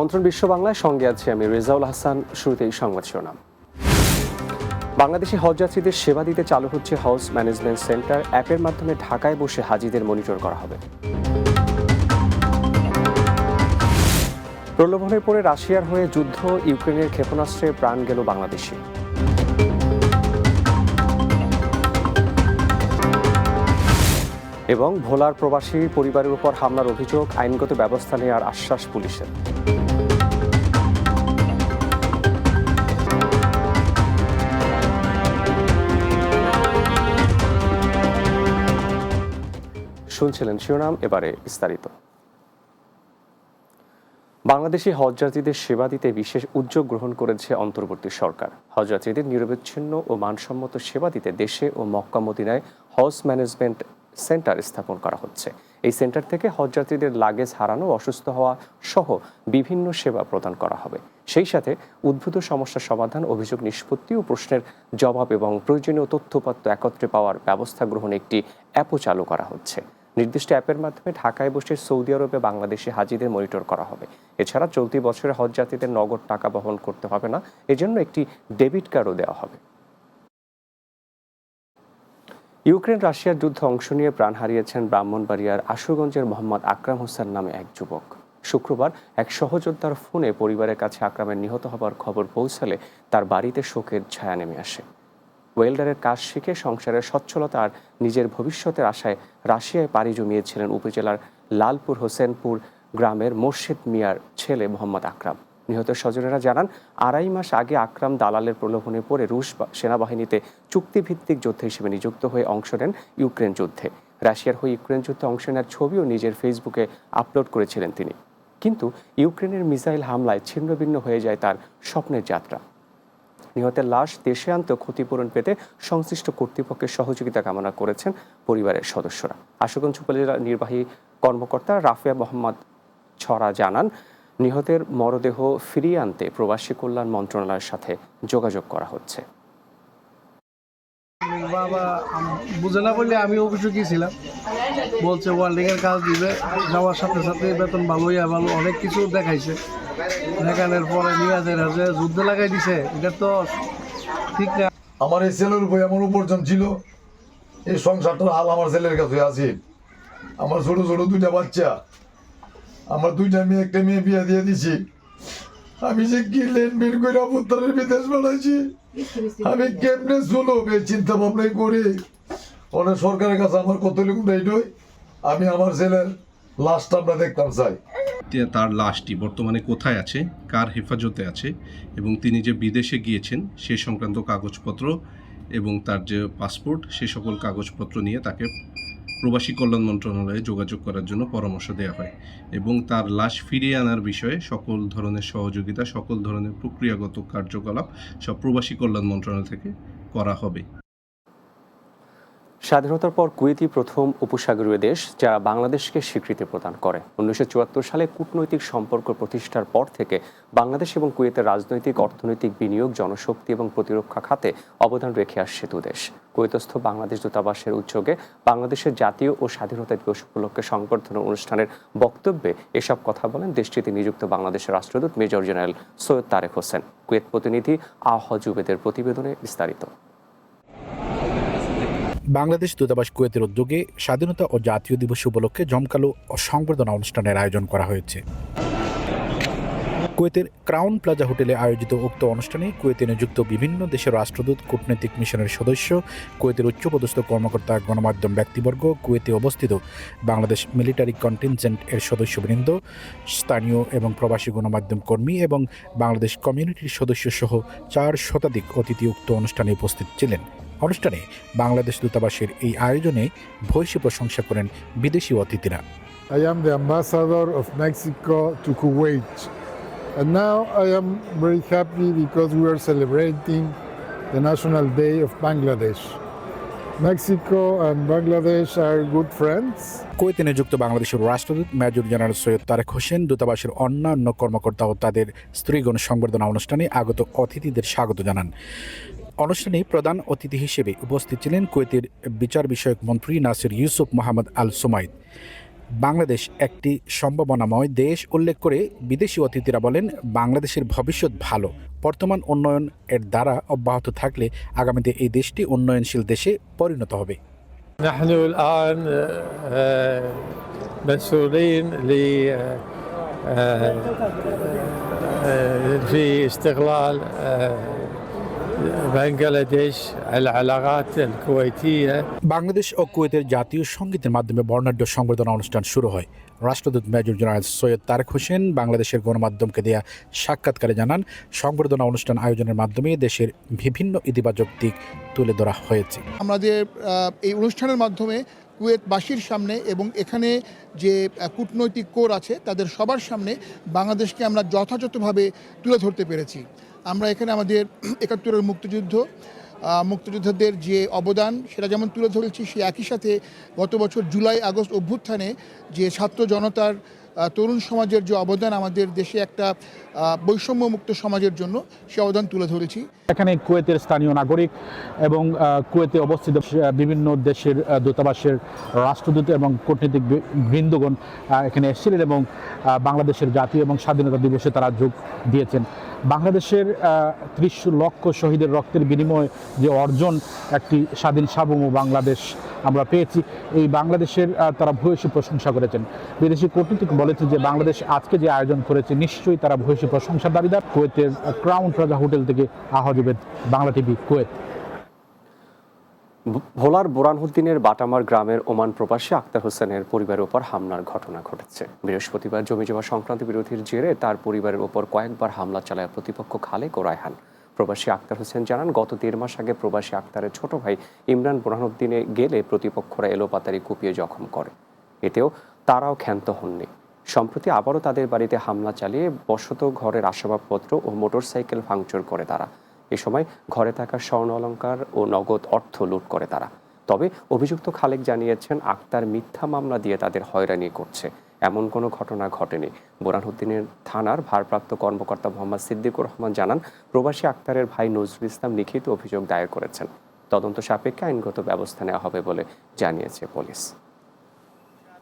আমন্ত্রণ বিশ্ব বাংলায়। সঙ্গে আছি আমি রেজাউল হাসান শুরুতে এই সংবাদ শিরোনাম। বাংলাদেশি হজযাত্রীদের সেবা দিতে চালু হচ্ছে হাউস ম্যানেজমেন্ট সেন্টার। অ্যাপের মাধ্যমে ঢাকায় বসে হাজিদের মনিটর করা হবে। প্রলোভনের পরে রাশিয়ার হয়ে যুদ্ধ, ইউক্রেনের ক্ষেপণাস্ত্রে প্রাণ গেল বাংলাদেশি। এবং ভোলার প্রবাসী পরিবারের উপর হামলার অভিযোগ, আইনগত ব্যবস্থা নেওয়ার আশ্বাস পুলিশের। শুনছিলেন শিরোনাম, এবারে বিস্তারিত। বাংলাদেশি হজযাত্রীদের সেবা দিতে বিশেষ উদ্যোগ গ্রহণ করেছে অন্তর্বর্তী সরকার। হজযাত্রীদের নিরবিচ্ছিন্ন ও মানসম্মত সেবা দিতে দেশে ও মক্কা মদিনায় হজ ম্যানেজমেন্ট সেন্টার স্থাপন করা হচ্ছে। এই সেন্টার থেকে হজযাত্রীদের লাগেজ হারানো, অসুস্থ হওয়া সহ বিভিন্ন সেবা প্রদান করা হবে। সেই সাথে উদ্ভূত সমস্যার সমাধান, অভিযোগ নিষ্পত্তি ও প্রশ্নের জবাব এবং প্রয়োজনীয় তথ্যপত্র একত্রে পাওয়ার ব্যবস্থা গ্রহণে একটি অ্যাপও চালু করা হচ্ছে। নির্দিষ্ট অ্যাপের মাধ্যমে ঢাকায় বসে সৌদি আরবে বাংলাদেশি হাজিদের মনিটর করা হবে। এছাড়া চলতি বছরে হজ যাত্রীদের নগদ টাকা বহন করতে হবে না, এজন্য একটি ডেবিট কার্ডও দেওয়া হবে। ইউক্রেন রাশিয়ার যুদ্ধে অংশ নিয়ে প্রাণ হারিয়েছেন ব্রাহ্মণবাড়িয়ার আশুগঞ্জের মোহাম্মদ আকরাম হোসেন নামে এক যুবক। শুক্রবার এক সহযোদ্ধার ফোনে পরিবারের কাছে আকরামের নিহত হবার খবর পৌঁছালে তার বাড়িতে শোকের ছায়া নেমে আসে। ওয়েল্ডারের কাজ শিখে সংসারের সচ্ছলতা আর নিজের ভবিষ্যতের আশায় রাশিয়ায় পাড়ি জমিয়েছিলেন উপজেলার লালপুর হোসেনপুর গ্রামের মোর্শেদ মিয়ার ছেলে মোহাম্মদ আকরাম। নিহত স্বজনেরা জানান, আড়াই মাস আগে আকরাম দালালের প্রলোভনে পড়ে রুশ সেনাবাহিনীতে চুক্তিভিত্তিক যোদ্ধা হিসেবে নিযুক্ত হয়ে অংশ নেন ইউক্রেন যুদ্ধে। রাশিয়ার হয়ে ইউক্রেন যুদ্ধে অংশ নেওয়ার ছবিও নিজের ফেসবুকে আপলোড করেছিলেন তিনি। কিন্তু ইউক্রেনের মিসাইল হামলায় ছিন্নভিন্ন হয়ে যায় তার স্বপ্নের যাত্রা। নিহতের লাশ দেশে আনতে ক্ষতিপূরণ পেতে সংশ্লিষ্ট কর্তৃপক্ষের সহযোগিতা কামনা করেছেন পরিবারের সদস্যরা। আশুগঞ্জ উপজেলার নির্বাহী কর্মকর্তা রাফিয়া মোহাম্মদ ছড়া জানান নিহতের মরদেহ ফিরিয়ে আনতে প্রবাসী কল্যাণ মন্ত্রণালয়ের সাথে যোগাযোগ করা হচ্ছে। বাবা বুঝে না বললে আমি অভিযোগই ছিলাম। বলছে ওয়ার্ল্ডিং এর কাজ দিবে যাওয়ার সাথে সাথে বেতন ভালোই ভালো অনেক কিছু দেখাইছে। দেখানোর পরে নিয়ে যে যে যুদ্ধে লাগাই দিছে এটা তো ঠিক না। আমার এই ছেলের উপর এমন উপার্জন ছিল এই সংসারটার হাল আমার ছেলের কাছে আছে। আমার ছোট ছোট দুইটা বাচ্চা আমার দুইটা মেয়ে একটা মেয়ে বিয়ে দিয়ে দিছি। আমি যে কি লেন বের করে অবতারের বিদেশ বাড়াইছি আমি কেমনে চলো এই চিন্তা ভাবনাই করি? অনেক সরকারের কাছে আমার কত লিখুন এইটাই আমি আমার ছেলের লাশটা আমরা দেখতাম, চাই। তার লাশটি বর্তমানে কোথায় আছে, কার হেফাজতে আছে, এবং তিনি যে বিদেশে গিয়েছেন সে সংক্রান্ত কাগজপত্র এবং তার যে পাসপোর্ট, সে সকল কাগজপত্র নিয়ে তাকে প্রবাসী কল্যাণ মন্ত্রণালয়ে যোগাযোগ করার জন্য পরামর্শ দেওয়া হয় এবং তার লাশ ফিরিয়ে আনার বিষয়ে সকল ধরনের সহযোগিতা, সকল ধরনের প্রক্রিয়াগত কার্যকলাপ সব প্রবাসী কল্যাণ মন্ত্রণালয় থেকে করা হবে। স্বাধীনতার পর কুয়েতি প্রথম উপসাগরীয় দেশ যারা বাংলাদেশকে স্বীকৃতি প্রদান করে। উনিশশো চুয়াত্তর সালে কূটনৈতিক সম্পর্ক প্রতিষ্ঠার পর থেকে বাংলাদেশ এবং কুয়েতের রাজনৈতিক, অর্থনৈতিক বিনিয়োগ, জনশক্তি এবং প্রতিরক্ষা খাতে অবদান রেখে আসছে দুদেশ কুয়েতস্থ বাংলাদেশ দূতাবাসের উদ্যোগে বাংলাদেশের জাতীয় ও স্বাধীনতা দিবস উপলক্ষে সংবর্ধনা অনুষ্ঠানের বক্তব্যে এসব কথা বলেন দেশটিতে নিযুক্ত বাংলাদেশের রাষ্ট্রদূত major general Syed Tareq Hossain. Kuwait প্রতিনিধি আহ জুবেদের প্রতিবেদনে বিস্তারিত। বাংলাদেশ দূতাবাস কুয়েতের উদ্যোগে স্বাধীনতা ও জাতীয় দিবস উপলক্ষে জমকালো সংবর্ধনা অনুষ্ঠানের আয়োজন করা হয়েছে। কুয়েতের ক্রাউন প্লাজা হোটেলে আয়োজিত উক্ত অনুষ্ঠানে কুয়েতে নিযুক্ত বিভিন্ন দেশের রাষ্ট্রদূত, কূটনৈতিক মিশনের সদস্য, কুয়েতের উচ্চপদস্থ কর্মকর্তা, গণমাধ্যম ব্যক্তিবর্গ, কুয়েতে অবস্থিত বাংলাদেশ মিলিটারি কন্টিনজেন্ট এর সদস্যবৃন্দ, স্থানীয় এবং প্রবাসী গণমাধ্যম কর্মী এবং বাংলাদেশ কমিউনিটির সদস্য সহ চার শতাধিক অতিথি উক্ত অনুষ্ঠানে উপস্থিত ছিলেন। অনুষ্ঠানে বাংলাদেশ দূতাবাসের এই আয়োজনে ভূয়সী প্রশংসা করেন বিদেশি অতিথিরা I am the ambassador of Mexico to Kuwait. And now I am very happy because we are celebrating the National Day of Bangladesh. Mexico and Bangladesh are good friends. কুয়েতে নিযুক্ত বাংলাদেশের রাষ্ট্রদূত মেজর জেনারেল সৈয়দ তারেক হোসেন দূতাবাসের অন্যান্য কর্মকর্তা ও তাদের স্ত্রীগণ সংবর্ধনা অনুষ্ঠানে আগত অতিথিদের স্বাগত জানান অনুষ্ঠানে প্রধান অতিথি হিসেবে উপস্থিত ছিলেন কুয়েতের বিচার বিষয়ক মন্ত্রী নাসির ইউসুফ মোহাম্মদ আল সুমাইদ বাংলাদেশ একটি সম্ভাবনাময় দেশ উল্লেখ করে বিদেশি অতিথিরা বলেন বাংলাদেশের ভবিষ্যৎ ভালো বর্তমান উন্নয়ন এর দ্বারা অব্যাহত থাকলে আগামীতে এই দেশটি উন্নয়নশীল দেশে পরিণত হবে نحن الآن آه، مسؤولين ل آه، آه، في استغلال বাংলাদেশ ও কুয়েতের জাতীয় সঙ্গীতের মাধ্যমে বর্ণাঢ্য সংবর্ধনা অনুষ্ঠান শুরু হয়। রাষ্ট্রদূত মেজর জেনারেল সৈয়দ তারেক হোসেন বাংলাদেশের গণমাধ্যমকে দেয়া সাক্ষাৎকারে জানান সংবর্ধনা অনুষ্ঠান আয়োজনের মাধ্যমে দেশের বিভিন্ন ইতিবাচক দিক তুলে ধরা হয়েছে। আমাদের এই অনুষ্ঠানের মাধ্যমে কুয়েতবাসীর সামনে এবং এখানে যে কূটনৈতিক কোর আছে তাদের সবার সামনে বাংলাদেশকে আমরা যথাযথভাবে তুলে ধরতে পেরেছি। আমরা এখানে আমাদের একাত্তরের মুক্তিযুদ্ধ মুক্তিযোদ্ধাদের যে অবদান সেটা যেমন তুলে ধরেছি সে একই সাথে গত বছর জুলাই আগস্ট অভ্যুত্থানে যে ছাত্র জনতার তরুণ সমাজের যে অবদান আমাদের দেশে একটা আহ, বৈষম্যমুক্ত সমাজের জন্য সে অবদান তুলে ধরেছি। এখানে কুয়েতের স্থানীয় নাগরিক এবং কুয়েতে অবস্থিত বিভিন্ন দেশের দূতাবাসের রাষ্ট্রদূত এবং কূটনীতিক বৃন্দগণ এখানে এসেছিলেন এবং বাংলাদেশের জাতীয় এবং স্বাধীনতা দিবসে তারা যোগ দিয়েছেন। বাংলাদেশের ত্রিশ লক্ষ শহীদের রক্তের বিনিময়ে যে অর্জন একটি স্বাধীন সার্বভৌম বাংলাদেশ আমরা পেয়েছি। এই বাংলাদেশের তারা ভূয়সী প্রশংসা করেছেন। বিদেশি কূটনীতিক বলেছে যে বাংলাদেশ আজকে যে আয়োজন করেছে, নিশ্চয়ই তারা ভূয়সী প্রশংসা দাবিদার। কুয়েতের ক্রাউন প্রাজা হোটেল থেকে আহজবেদ বাংলা টিভি কুয়েত। ভোলার বোরানহুদ্দিনের বাটামার গ্রামের ওমান প্রবাসী আক্তার হোসেনের পরিবারের উপর হামলার ঘটনা ঘটেছে। বৃহস্পতিবার জমি জমা সংক্রান্ত বিরোধীর জেরে তার পরিবারের উপর কয়েকবার হামলা চালায় প্রতিপক্ষ খালেক ও রায়হান। প্রবাসী আক্তার হোসেন জানান, গত দেড় মাস আগে প্রবাসী আক্তারের ছোট ভাই ইমরান বোরহানুদ্দিনে গেলে প্রতিপক্ষরা এলোপাতারি কুপিয়ে জখম করে। এতেও তারাও ক্ষান্ত হননি। সম্প্রতি আবারও তাদের বাড়িতে হামলা চালিয়ে বসত ঘরের আসবাবপত্র ও মোটরসাইকেল ভাঙচুর করে তারা। এ সময় ঘরে থাকা স্বর্ণ অলঙ্কার ও নগদ অর্থ লুট করে তারা। তবে অভিযুক্ত খালেক জানিয়েছেন, আক্তার মিথ্যা মামলা দিয়ে তাদের হয়রানি করছে। এমন কোনো ঘটনা ঘটেনি। বোরানউদ্দিনের থানার ভারপ্রাপ্ত কর্মকর্তা মোহাম্মদ সিদ্দিকুর রহমান জানান, প্রবাসী আক্তারের ভাই নজরুল ইসলাম লিখিত অভিযোগ দায়ের করেছেন। তদন্ত সাপেক্ষে আইনগত ব্যবস্থা নেওয়া হবে বলে জানিয়েছে পুলিশ।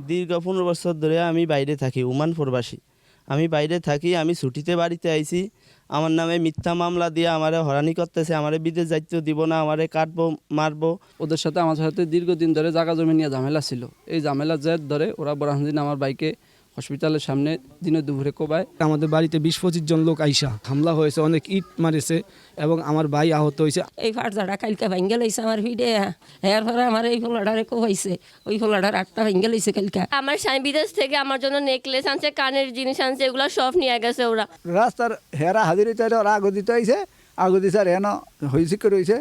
দীর্ঘ পনেরো বছর ধরে আমি বাইরে থাকি, উমান প্রবাসী। আমি বাইরে থাকি, আমি ছুটিতে বাড়িতে আইছি আমার নামে মিথ্যা মামলা দিয়ে আমারে হরানি করতেছে, আমারে বিদেশ যাইতে দিব না, আমারে কাটবো, মারবো। ওদের সাথে আমার সাথে দীর্ঘদিন ধরে জাগা জমি নিয়ে ঝামেলা ছিল। এই ঝামেলা জেদ ধরে ওরা বরাহদিন আমার বাইকে হসপিটালের সামনে দিনে দুপুরে কোবায়। আমাদের বাড়িতে বিশ পঁচিশ জন লোক আইসা। হামলা হয়েছে অনেক ইট মারেছে এবং আমার ভাই আহত হয়েছে। এই ফাটজাটা কালকে ভাঙ্গে লাইছে আমার ভিডে। এর পরে আমার এই ফোলাডারে কো হয়েছে ওই ফোলাডার আটটা ভাঙ্গে লাইছে কালকে। আমার স্বামী বিদেশ থেকে আমার জন্য নেকলেস আনছে কানের জিনিস আনছে এগুলো সব নিয়ে গেছে ওরা। রাস্তার হেরা হাজির চাইলে ওরা আগো দিতে আইছে। আগো দিছে আর হেন হয়েছে রয়েছে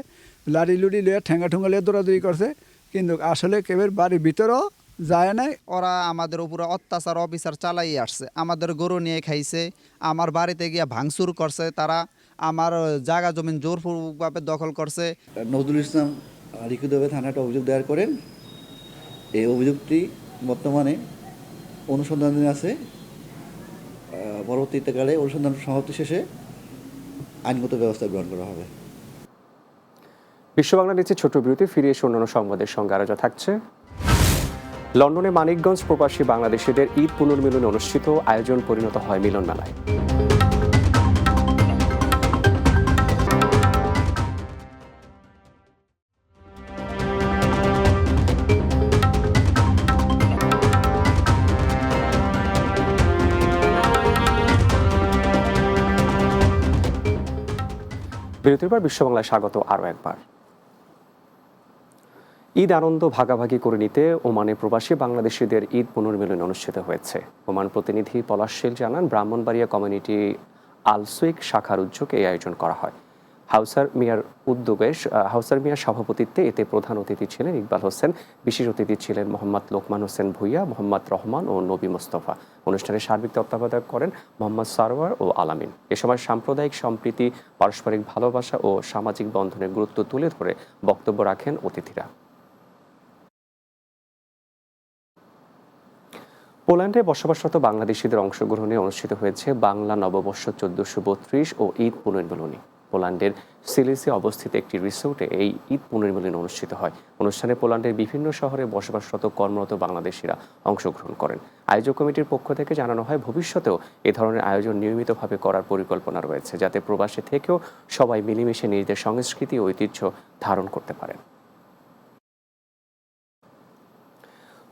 লাড়ি লুড়ি লিয়ে ঠেঙ্গা ঠুঙ্গা লিয়ে দৌড়াদৌড়ি করছে। কিন্তু আসলে কেবের বাড়ির ভিতরেও যায় নাই। ওরা আমাদের উপরে অত্যাচার অবিচার চালাই আসছে। আমাদের গরু নিয়ে খাইছে আমার বাড়িতে গিয়ে ভাঙচুর করছে তারা আমার জায়গা জমিন জোরপূর্বকভাবে দখল করছে। নজরুল ইসলাম লিখিতভাবে একটা অভিযোগ দায়ের করেন। এই অভিযোগটি বর্তমানে অনুসন্ধানে আছে। পরবর্তীকালে অনুসন্ধান সমাপ্তি শেষে আইনগত ব্যবস্থা গ্রহণ করা হবে। বিশ্ব বাংলা নিচে ছোট বিরতি ফিরে এসে অন্যান্য সংবাদের সঙ্গে আরও যা থাকছে। লন্ডনে মানিকগঞ্জ প্রবাসী বাংলাদেশিদের ঈদ পুনর্মিলনে অনুষ্ঠিত আয়োজন পরিণত হয় মিলন মেলায় বিরতির পর বিশ্ব বাংলায় স্বাগত আরও একবার। ঈদ আনন্দ ভাগাভাগি করে নিতে ওমানে প্রবাসী বাংলাদেশিদের ঈদ পুনর্মিলন অনুষ্ঠিত হয়েছে। ওমান প্রতিনিধি পলাশ শীল জানান, ব্রাহ্মণবাড়িয়া কমিউনিটি আলসুইক শাখার উদ্যোগে এই আয়োজন করা হয়। হাউসার মিয়ার উদ্যোগে হাউসার মিয়ার সভাপতিত্বে এতে প্রধান অতিথি ছিলেন ইকবাল হোসেন, বিশেষ অতিথি ছিলেন মোহাম্মদ লোকমান হোসেন ভুইয়া, মোহাম্মদ রহমান ও নবী মোস্তফা। অনুষ্ঠানে সার্বিক তত্ত্বাবধায়ক করেন মোহাম্মদ সারোয়ার ও আলামিন। এ সময় সাম্প্রদায়িক সম্প্রীতি, পারস্পরিক ভালোবাসা ও সামাজিক বন্ধনের গুরুত্ব তুলে ধরে বক্তব্য রাখেন অতিথিরা। পোল্যান্ডে বসবাসরত বাংলাদেশিদের অংশগ্রহণে অনুষ্ঠিত হয়েছে বাংলা নববর্ষ চোদ্দশো বত্রিশ ও ঈদ পুনর্মিলনী। পোল্যান্ডের সিলিসে অবস্থিত একটি রিসোর্টে এই ঈদ পুনর্মিলন অনুষ্ঠিত হয়। অনুষ্ঠানে পোল্যান্ডের বিভিন্ন শহরে বসবাসরত কর্মরত বাংলাদেশিরা অংশগ্রহণ করেন। আয়োজক কমিটির পক্ষ থেকে জানানো হয়, ভবিষ্যতেও এ ধরনের আয়োজন নিয়মিতভাবে করার পরিকল্পনা রয়েছে, যাতে প্রবাসে থেকেও সবাই মিলেমিশে নিজেদের সংস্কৃতি ও ঐতিহ্য ধারণ করতে পারেন।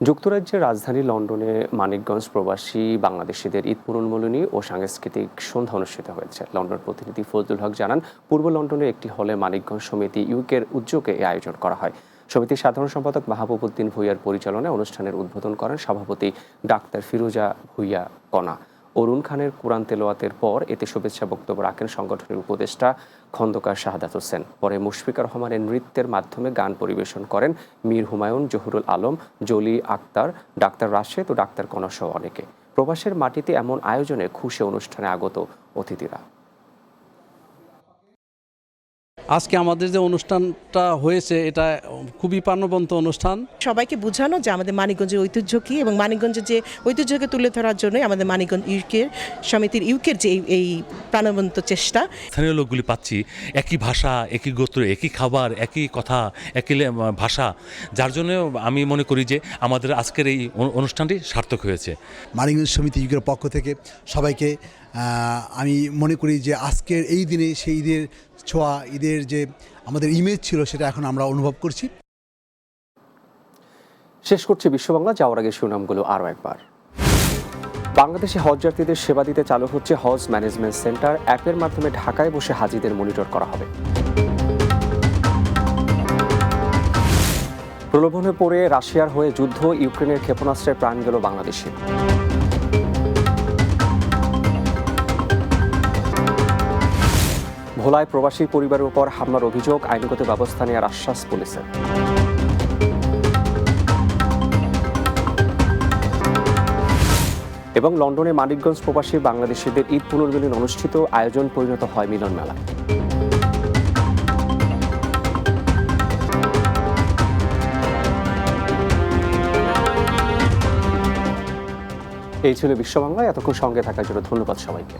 যুক্তরাজ্যের রাজধানী লন্ডনে মানিকগঞ্জ প্রবাসী বাংলাদেশিদের ঈদ পুনর্মূলনী ও সাংস্কৃতিক সন্ধ্যা অনুষ্ঠিত হয়েছে। লন্ডন প্রতিনিধি ফজলুল হক জানান, পূর্ব লন্ডনে একটি হলে মানিকগঞ্জ সমিতি ইউকের উদ্যোগে এই আয়োজন করা হয়। সমিতির সাধারণ সম্পাদক মাহবুবুদ্দিন ভুইয়ার পরিচালনায় অনুষ্ঠানের উদ্বোধন করেন সভাপতি ডাক্তার ফিরোজা ভুইয়া কণা। অরুণ খানের কোরআন তেলোয়াতের পর এতে শুভেচ্ছা বক্তব্য রাখেন সংগঠনের উপদেষ্টা খন্দকার শাহাদাত হোসেন। পরে মুশফিকা রহমানের নৃত্যের মাধ্যমে গান পরিবেশন করেন মীর হুমায়ুন, জহুরুল আলম, জলি আক্তার, ডাক্তার রাশেদ ও ডাক্তার কনসহ অনেকে। প্রবাসের মাটিতে এমন আয়োজনে খুশি অনুষ্ঠানে আগত অতিথিরা। আজকে আমাদের যে অনুষ্ঠানটা হয়েছে এটা খুবই প্রাণবন্ত অনুষ্ঠান। সবাইকে বোঝানো যে আমাদের মানিকগঞ্জের ঐতিহ্য কী এবং মানিকগঞ্জের যে ঐতিহ্যকে তুলে ধরার জন্য আমাদের মানিকগঞ্জ ইউকের সমিতির ইউকের যে এই- এই প্রাণবন্ত চেষ্টা। স্থানীয় লোকগুলি পাচ্ছি একই ভাষা একই গোত্র একই খাবার একই কথা একই ভাষা যার জন্য আমি মনে করি যে আমাদের আজকের এই অনু- অনুষ্ঠানটি সার্থক হয়েছে। মানিকগঞ্জ সমিতি ইউকের পক্ষ থেকে সবাইকে আমি মনে করি যে আজকের এই দিনে সেই ঈদের ছোঁয়া, ঈদের যে আমাদের ইমেজ ছিল সেটা এখন আমরা অনুভব করছি। শেষ করছে বিশ্ববাংলা, যাওয়ার আগে সুনামগুলো আরও একবার। বাংলাদেশে হজযাত্রীদের সেবা দিতে চালু হচ্ছে হজ ম্যানেজমেন্ট সেন্টার, অ্যাপের মাধ্যমে ঢাকায় বসে হাজিদের মনিটর করা হবে। প্রলোভনে পড়ে রাশিয়ার হয়ে যুদ্ধ, ইউক্রেনের ক্ষেপণাস্ত্রের প্রাণ গেল বাংলাদেশে। ভোলায় প্রবাসী পরিবারের উপর হামলার অভিযোগ, আইনগত ব্যবস্থা নেওয়ার আশ্বাস পুলিশের এবং লন্ডনে মানিকগঞ্জ প্রবাসী বাংলাদেশিদের ঈদ পুনর্মিলন অনুষ্ঠিত, আয়োজন পরিণত হয় মিলন মেলা এই ছিল বিশ্ববাংলায় এতক্ষণ সঙ্গে থাকার জন্য ধন্যবাদ সবাইকে।